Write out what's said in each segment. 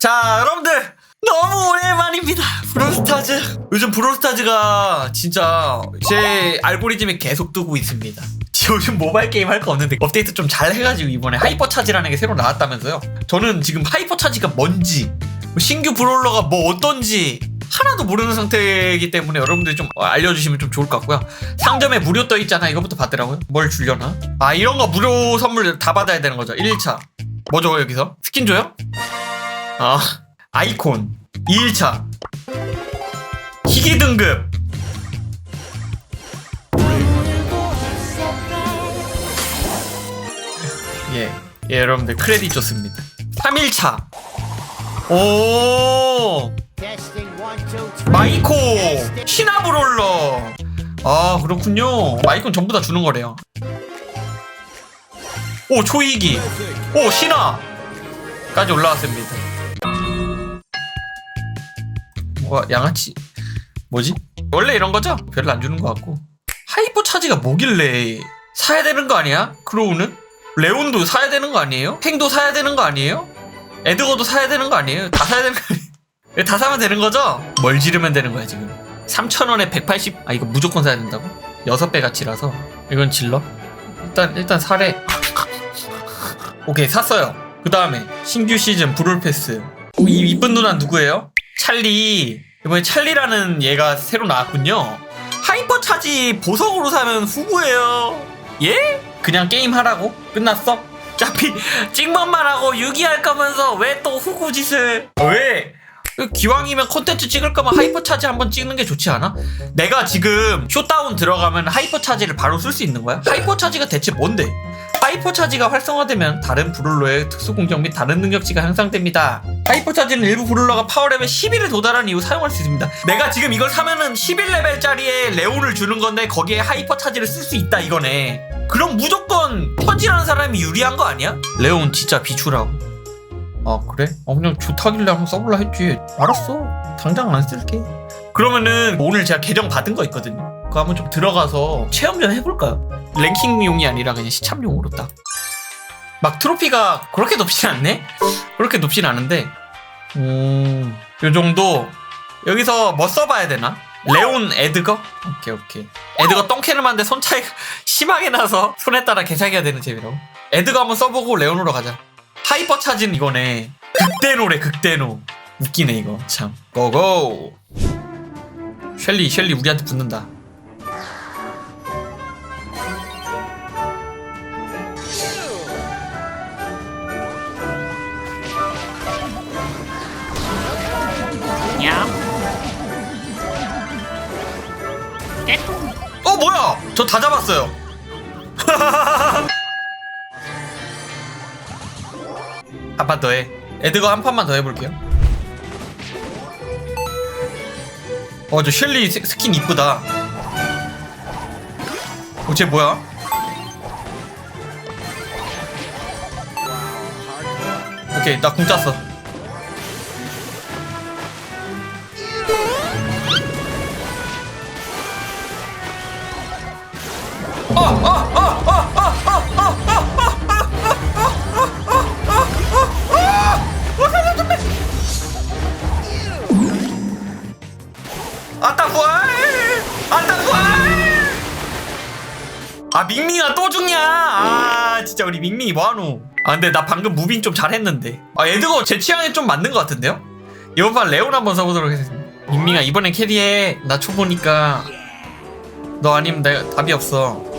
자, 여러분들 너무 오랜만입니다. 브롤스타즈. 요즘 브롤스타즈가 진짜 제 알고리즘에 계속 뜨고 있습니다. 요즘 모바일 게임 할 거 없는데 업데이트 좀 잘 해가지고 이번에 하이퍼 차지라는 게 새로 나왔다면서요. 저는 지금 하이퍼 차지가 뭔지 뭐 신규 브롤러가 뭐 어떤지 하나도 모르는 상태이기 때문에 여러분들이 좀 알려주시면 좀 좋을 것 같고요. 상점에 무료 떠 있잖아. 이거부터 받더라고요. 뭘 주려나? 아 이런 거 무료 선물 다 받아야 되는 거죠. 1차. 뭐 줘요 여기서? 스킨 줘요? 아 아이콘 2일차 희귀 등급. 예, 예 여러분들 크레딧 좋습니다. 3일차. 오! 마이코 시나브롤러. 아 그렇군요. 마이콘 전부 다 주는 거래요. 오 초이기. 오 신화 까지 올라왔습니다 와 양아치 뭐지? 원래 이런 거죠? 별로 안 주는 것 같고 하이퍼 차지가 뭐길래 사야 되는 거 아니야? 크로우는? 레온도 사야 되는 거 아니에요? 팽도 사야 되는 거 아니에요? 에드거도 사야 되는 거 아니에요? 다 사야 되는 거 아니에요? 다 사면 되는 거죠? 뭘 지르면 되는 거야 지금 3,000원에 180... 아 이거 무조건 사야 된다고? 6배 가치라서 이건 질러? 일단 일단 사래 오케이 샀어요 그 다음에 신규 시즌 브롤 패스 오, 이 이쁜 누나 누구예요? 찰리 이번에 찰리라는 얘가 새로 나왔군요 하이퍼 차지 보석으로 사면 후구예요 예? 그냥 게임 하라고? 끝났어? 어차피 찍먹만 하고 유기할 거면서 왜 또 후구 짓을 왜? 기왕이면 콘텐츠 찍을 거면 하이퍼 차지 한번 찍는 게 좋지 않아? 내가 지금 쇼다운 들어가면 하이퍼 차지를 바로 쓸 수 있는 거야? 하이퍼 차지가 대체 뭔데? 하이퍼 차지가 활성화되면 다른 브룰러의 특수 공격 및 다른 능력치가 향상됩니다. 하이퍼 차지는 일부 브룰러가 파워레벨 11에 도달한 이후 사용할 수 있습니다. 내가 지금 이걸 사면은 11레벨짜리의 레온을 주는 건데 거기에 하이퍼 차지를 쓸 수 있다 이거네. 그럼 무조건 퍼지라는 사람이 유리한 거 아니야? 레온 진짜 비추라고. 아 그래? 어 그냥 좋다길래 한번 써볼라 했지. 알았어. 당장 안 쓸게. 그러면은 오늘 제가 계정 받은 거 있거든요. 그거 한번 좀 들어가서 체험 좀 해볼까요? 랭킹용이 아니라 그냥 시참용으로 딱. 막 트로피가 그렇게 높진 않네? 그렇게 높진 않은데, 음, 요 정도. 여기서 뭐 써봐야 되나? 레온 에드거? 오케이, 오케이. 에드거 똥캐를 만데 손 차이가 심하게 나서 손에 따라 개사기가 되는 재미로. 에드거 한번 써보고 레온으로 가자. 하이퍼 차진 이거네. 극대노래, 극대노. 웃기네, 이거. 참. 고고! 셸리, 셸리 우리한테 붙는다. 어 뭐야? 저 다 잡았어요. 한 판 더 해. 에드거 한 판만 더 해볼게요. 어 저 셸리 스- 스킨 이쁘다. 어쟤 뭐야? 오케이 나 궁 짰어. 아따! 아 밍밍아 또 죽냐? 아 진짜 우리 밍밍이 뭐하노? 아 근데 나 방금 무빙 좀 잘했는데 아 에드거 제 취향에 좀 맞는 것 같은데요? 이번 판 레온 한번 써보도록 하겠습니다 밍밍아 이번엔 캐리해 나 초보니까 너 아니면 내가 답이 없어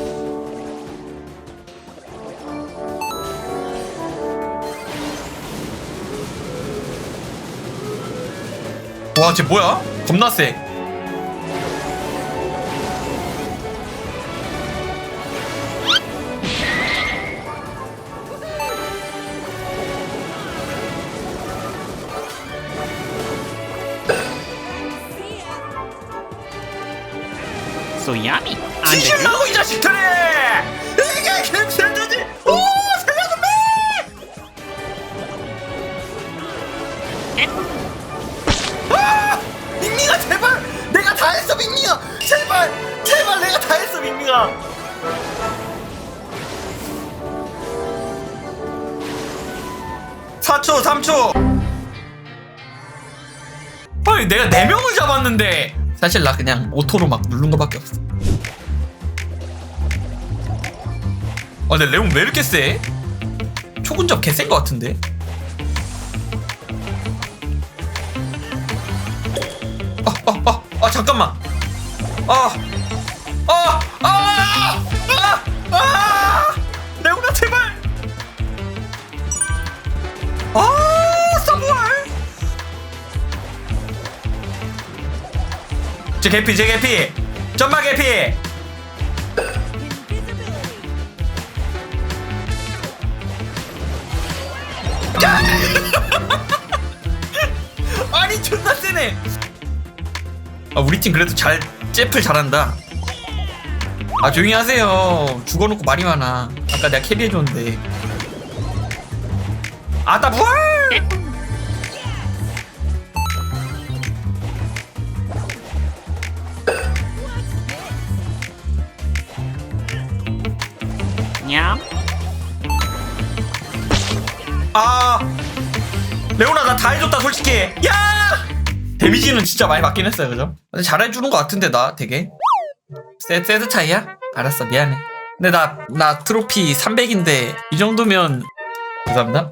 와, 쟤 뭐야? 겁나 세. 소야미. 안. 뒤질라고 이 자식들이! 다 했어 밍밍아! 제발! 제발 내가 다 했어 밍밍아! 4초 3초 분명히 내가 4명을 잡았는데 사실 나 그냥 오토로 막 누른 거밖에 없어 아 근데 레온 왜 이렇게 세? 초근접 개센 거 같은데 아, 아, 아, 아, 잠깐만. 아, 아, 아, 아, 아, 레오나 제발. 아, 서브월. 제 개피, 제 개피. 점마 개피. 아니 존나 세네. 아 우리 팀 그래도 잘 잽을 잘한다. 아 조용히 하세요. 죽어놓고 말이 많아. 아까 내가 캐리해줬는데. 아나 부활! 냠 아 레오나 나 다 해줬다 솔직히. 야! 데미지는 진짜 많이 받긴 했어요 그죠? 근데 잘해주는 것 같은데 나 되게. 세, 세드 차이야? 알았어 미안해. 근데 나 나 트로피 300인데 이 정도면 죄송합니다.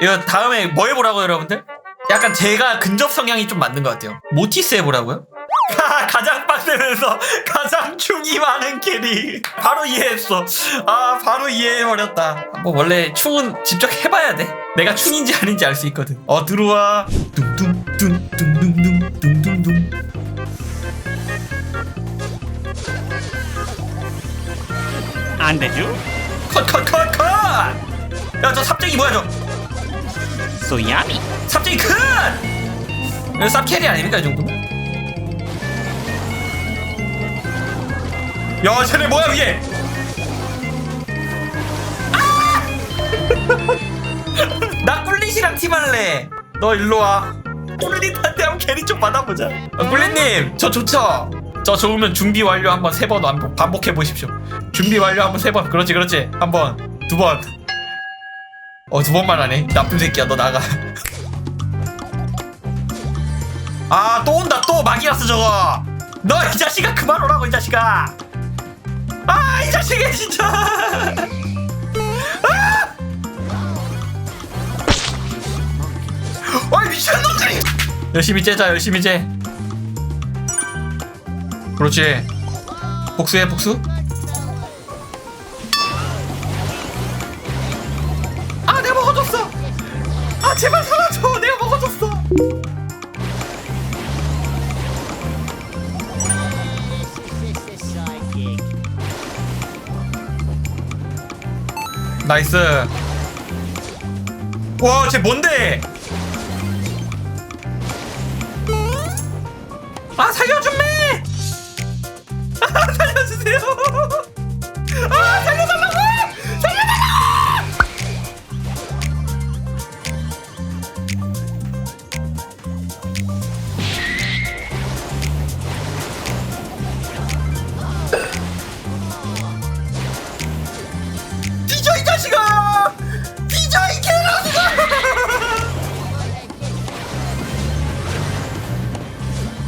이거 다음에 뭐 해보라고 여러분들? 약간 제가 근접 성향이 좀 맞는 것 같아요. 모티스 해보라고요? 가장 빡세면서 가장 충이 많은 캐리 바로 이해했어 아 바로 이해해버렸다 뭐 원래 충은 직접 해봐야 돼 내가 충인지 아닌지 알 수 있거든 어 들어와 둥둥둥둥 안 되죠? 컷컷컷 컷! 야 저 삽쟁이 뭐야 저? 소야미 삽쟁이 컷 이거 쌉캐리 아닙니까 이 정도면? 야 쟤네 뭐야 위에? 아! 나 꿀릿이랑 팀할래. 너 일로 와. 꿀릿한테 한번 캐리 좀 받아보자. 어, 꿀릿님 저 좋죠 저 좋으면 준비 완료 한번 세 번 반복해 보십시오. 준비 완료 한번 세 번. 그렇지 그렇지. 한 번 두 번. 어 두 번만 하네. 나쁜 새끼야 너 나가. 아 또 온다. 또 마기라스 저거. 너 이 자식아 그만 오라고 이 자식아. 아 이 자식이 진짜. 아! 아이 미친놈들이. 열심히 째자 열심히 째 그렇지. 복수해 복수? 아 내가 먹어줬어! 아 제발 살아줘 내가 먹어줬어! 나이스. 와 쟤 뭔데? 아 살려준매! 아 살려주세요. 아 살려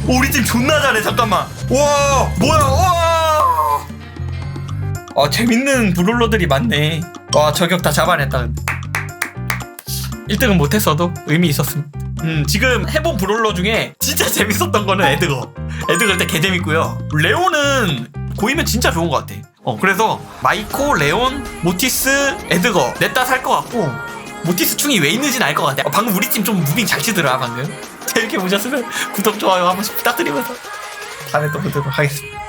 우리 팀 존나 잘해 잠깐만. 와 뭐야 와! 아, 재밌는 브롤러들이 많네. 와 저격 다 잡아냈다. 근데 1등은 못했어도 의미 있었음. 음 지금 해본 브롤러 중에 진짜 재밌었던 거는 에드거. 에드거 일단 개재밌고요. 레오는 보이면 진짜 좋은 것 같아. 어 그래서 마이코, 레온, 모티스, 에드거 넷 다 살 것 같고 모티스 충이 왜 있는지는 알 것 같아. 어, 방금 우리 팀 좀 무빙 잘 치더라 방금 재밌게 보셨으면 구독, 좋아요 한 번씩 부탁드리면서 다음에 또 보도록 하겠습니다